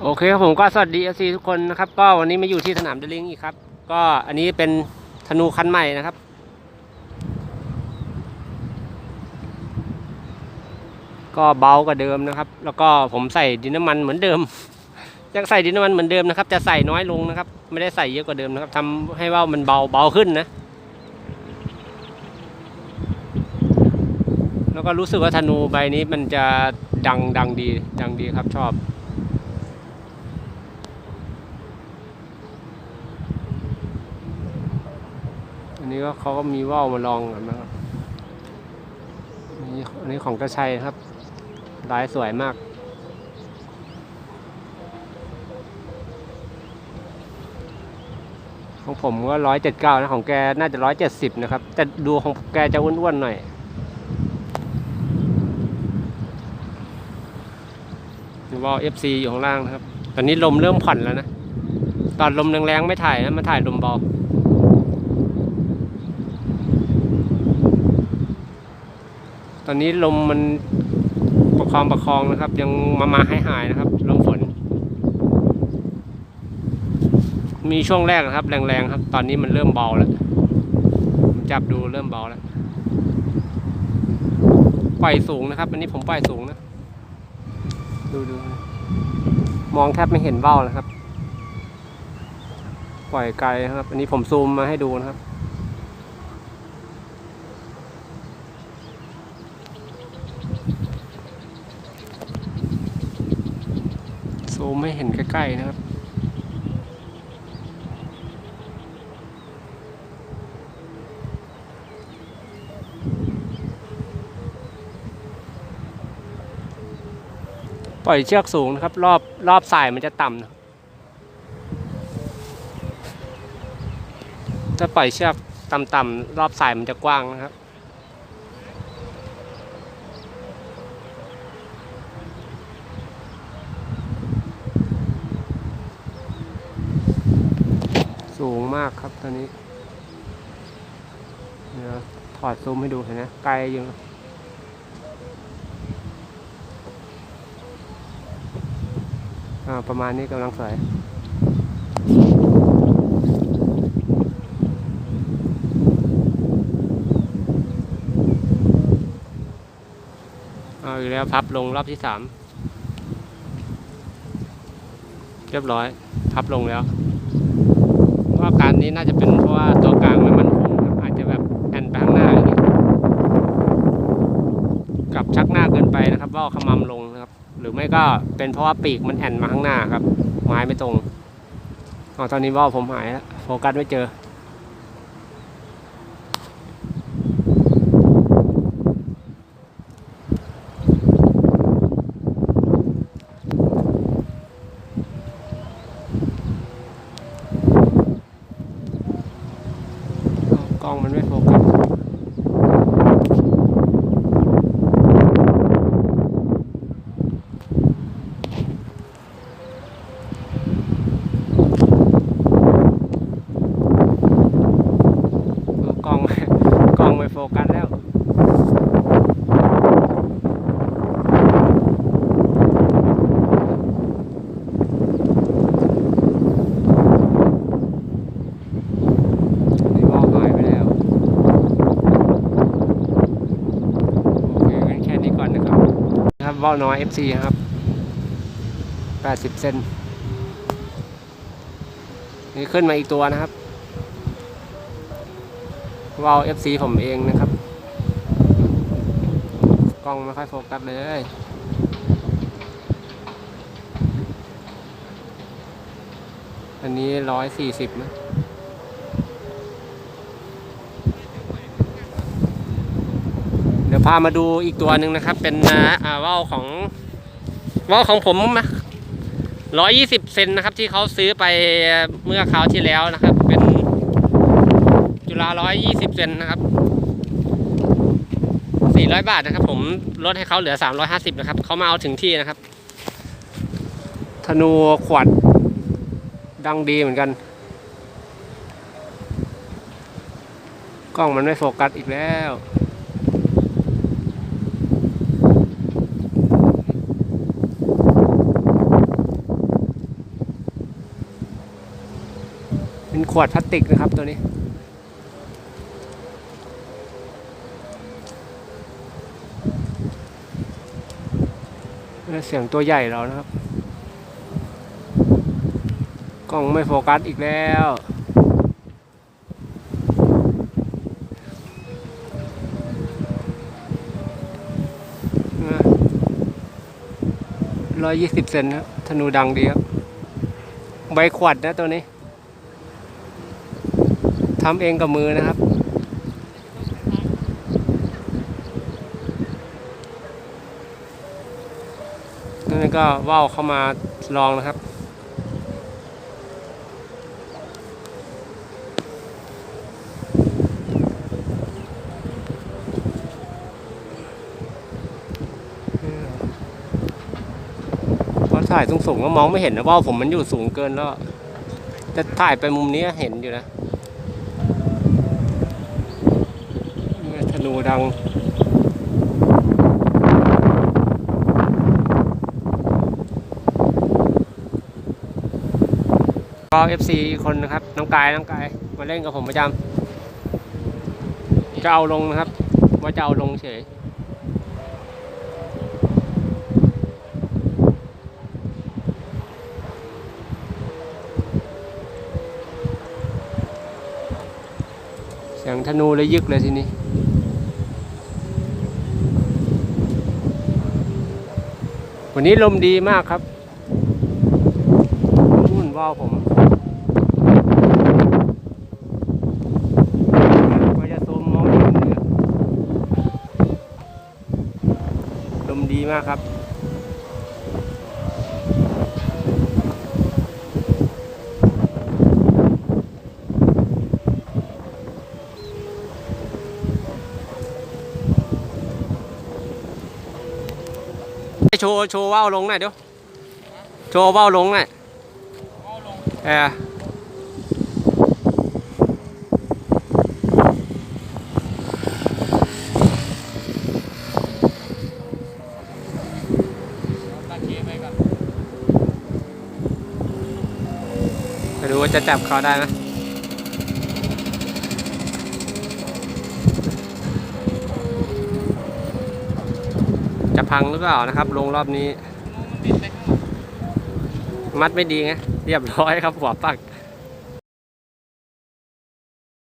โอเคครับผมก็สวัสดีเอซีทุกคนนะครับ ก็วันนี้มาอยู่ที่สนามเดลิงอีกครับ ก็อันนี้เป็นธนูคันใหม่นะครับ ก็เบากว่าเดิมนะครับ แล้วก็ผมใส่ดินน้ำมันเหมือนเดิม ยังใส่ดินน้ำมันเหมือนเดิมนะครับ จะใส่น้อยลงนะครับ ไม่ได้ใส่เยอะกว่าเดิมนะครับทำให้ว่าวมันเบาเบาขึ้นนะแล้วก็รู้สึกว่าธนูใบนี้มันจะดังดังดีดังดีครับชอบ นี้ก็เขาก็มีว่าวมาลองกันนะครับนนี้อันนี้ของกระชัยครับลายสวยมาก ของผมก็ร้อยเจ็ดเก้านะ ของแกน่าจะร้อยเจ็ดสิบนะครับ แต่ดูของแกจะอ้วนๆหน่อยนี่ว่าว FC อยู่ข้างล่างนะครับ ตอนนี้ลมเริ่มผ่อนแล้วนะ ตอนลมแรงๆไม่ถ่ายนะ มาถ่ายลมเบา ตอนนี้ลมมันประคองประคองนะครับ ยังมามาหายหายนะครับลมฝน มีช่วงแรกนะครับ แรงๆครับ ตอนนี้มันเริ่มเบาแล้วผมจับดูเริ่มเบาแล้วปล่อยสูงนะครับ อันนี้ผมปล่อยสูงนะ ดูดูมองแทบไม่เห็นเบ้าแล้วครับ ปล่อยไกลครับ อันนี้ผมซูมมาให้ดูนะครับ ซูมไม่เห็นใกล้ๆนะครับ ปล่อยเชือกสูงนะครับ รอบรอบสายมันจะต่ำนะถ้าปล่อยเชือกต่ำๆรอบสายมันจะกว้างนะครับ สูงมากครับตอนนี้เดี๋ยวถอดซูมให้ดูเห็นไหมไกลอยู่ประมาณนี้กำลังสวยเอาอีกแล้วพับลงรอบที่สามเรียบร้อย พับลงแล้วเพราะว่าการ นี้น่าจะเป็นเพราะว่าตัวกลางไม่มันคงอาจจะแบบแอนไปข้างหน้าอย่างเงี้ยกับชักหน้าเกินไปนะครับว่าขมำลงนะครับ หรือไม่ก็เป็นเพราะว่าปีกมันแอนมาข้างหน้าครับไม้ไม่ตรงอ๋อตอนนี้ว่าวผมหายแล้วโฟกัสไม่เจอ กล้องมันไม่โฟกัส กล้อง กล้องไม่โฟกัสแล้ว นี่ว่าวหายไปแล้ว โอเคงั้นแค่นี้ก่อนนะครับ นะครับว่าวน้อย FC ครับ 80 เซนนี่ขึ้นมาอีกตัวนะครับว่าว FC ผมเองนะครับ กล้องไม่ค่อยโฟกัสเลยอันนี้ร้อยสี่สิบนะ เดี๋ยว พามาดูอีกตัวหนึ่งนะครับ เป็นอ่าอ่าว่าวของว่าวของผมนะร้อยยี่สิบเซนนะครับ ที่เขาซื้อไปเมื่อคราวที่แล้วนะครับ เป็นจุฬาร้อยยี่สิบเซนนะครับสี่ร้อยบาทนะครับ ผมลดให้เขาเหลือสามร้อยห้าสิบนะครับเขามาเอาถึงที่นะครับ ธนูขวดดังดีเหมือนกัน กล้องมันไม่โฟกัสอีกแล้ว ขวดพลาสติกนะครับตัวนี้ เสียงตัวใหญ่แล้วนะครับ กล้องไม่โฟกัสอีกแล้วร้อยยี่สิบเซนนะครับธนูดังดีครับ ใบขวัดนะตัวนี้ ทำเองกับมือนะครับ นั่นก็ว่าวเข้ามาลองนะครับถ่ายสูงๆก็มองไม่เห็นนะว่าวผมมันอยู่สูงเกินแล้วจะถ่ายไปมุมนี้เห็นอยู่นะ ธนูดังก็เอฟซีคนนะครับ น้องกายน้องกายมาเล่นกับผมประจำจะเอาลงนะครับ ว่าจะเอาลงเฉยเสียงธนูเลยยึกเลยทีนี้ วันนี้ลมดีมากครับนู่นว่าวผมก็จะซูมมองเห็นเนี่ยลมดีมากครับ โชว์โชว์ว่าวลงหน่อยเดี๋ยวโชว์ว่าวลงหน่อยเออไปดูว่าจะจับเขาได้ไหม พังหรือเปล่านะครับ ลงรอบนี้ มัดไม่ดีไง เรียบร้อยครับหัวปัก